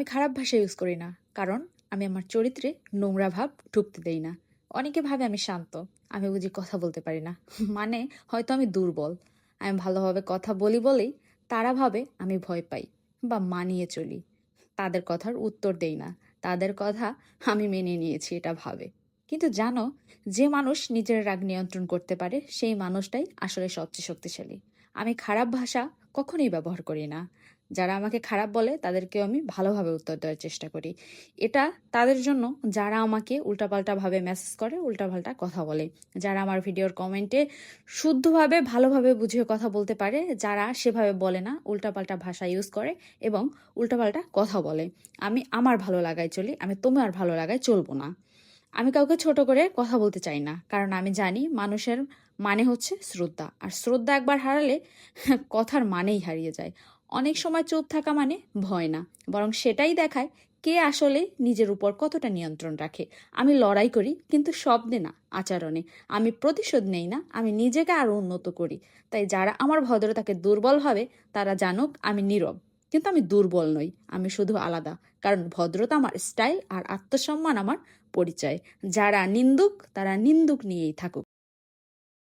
আমি খারাপ ভাষা ইউজ করি না, কারণ আমি আমার চরিত্রে নোংরা ভাব ঢুকতে দেই না। অনেকে ভাবে আমি শান্ত, আমি বুঝি কথা বলতে পারি না। মানে হয়তো আমি দুর্বল, আমি ভালোভাবে কথা বলি বলেই তারা ভাবে আমি ভয় পাই বা মানিয়ে চলি। তাদের কথার উত্তর দেই না, তাদের কথা আমি মেনে নিয়েছি এটা ভাবে। কিন্তু জানো, যে মানুষ নিজের রাগ নিয়ন্ত্রণ করতে পারে, সেই মানুষটাই আসলে সবচেয়ে শক্তিশালী। আমি খারাপ ভাষা কখনোই ব্যবহার করি না। যারা আমাকে খারাপ বলে তাদেরকেও আমি ভালোভাবে উত্তর দেওয়ার চেষ্টা করি। এটা তাদের জন্য যারা আমাকে উল্টাপাল্টাভাবে মেসেজ করে, উল্টাপাল্টা কথা বলে। যারা আমার ভিডিওর কমেন্টে শুদ্ধভাবে, ভালোভাবে বুঝিয়ে কথা বলতে পারে, যারা সেভাবে বলে না, উল্টাপাল্টা ভাষা ইউজ করে এবং উল্টাপাল্টা কথা বলে। আমি আমার ভালো লাগায় চলি, আমি তোমার ভালো লাগায় চলবো না। আমি কাউকে ছোট করে কথা বলতে চাই না, কারণ আমি জানি মানুষের মানে হচ্ছে শ্রদ্ধা। আর শ্রদ্ধা একবার হারালে কথার মানেই হারিয়ে যায়। অনেক সময় চুপ থাকা মানে ভয় না। বরং সেটাই দেখায় কে আসলে নিজের উপর কতটা নিয়ন্ত্রণ রাখে। আমি লড়াই করি, কিন্তু শব্দে না, আচরণে। আমি প্রতিশোধ নেই না, আমি নিজেকে আরও উন্নত করি। তাই যারা আমার ভদ্রতাকে দুর্বল ভাবে, তারা জানুক আমি নীরব। কিন্তু আমি দুর্বল নই, আমি শুধু আলাদা। কারণ ভদ্রতা আমার স্টাইল আর আত্মসম্মান আমার পরিচয়। যারা নিন্দুক, তারা নিন্দুক নিয়েই থাকুক।